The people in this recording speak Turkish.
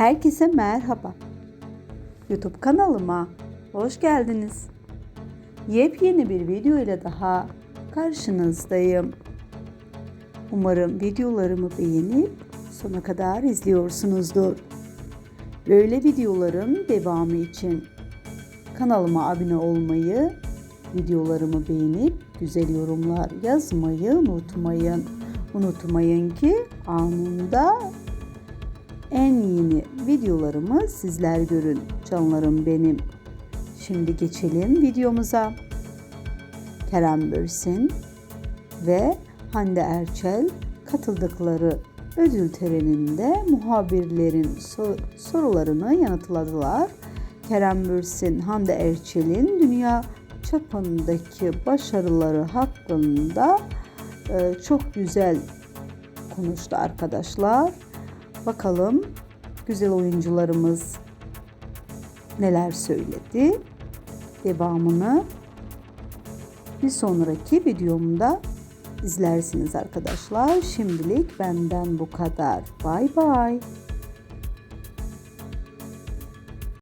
Herkese merhaba. YouTube kanalıma hoş geldiniz. Yepyeni bir video ile daha karşınızdayım. Umarım videolarımı beğenip sona kadar izliyorsunuzdur. Böyle videoların devamı için kanalıma abone olmayı, videolarımı beğenip güzel yorumlar yazmayı unutmayın. Unutmayın ki anında en yeni videolarımı sizler görün canlarım benim. Şimdi geçelim videomuza. Kerem Bürsin ve Hande Erçel katıldıkları ödül töreninde muhabirlerin sor- sorularını yanıtladılar. Kerem Bürsin, Hande Erçel'in dünya çapındaki başarıları hakkında e, çok güzel konuştu arkadaşlar. Bakalım güzel oyuncularımız neler söyledi. Devamını bir sonraki videomda izlersiniz arkadaşlar. Şimdilik benden bu kadar. Bay bay.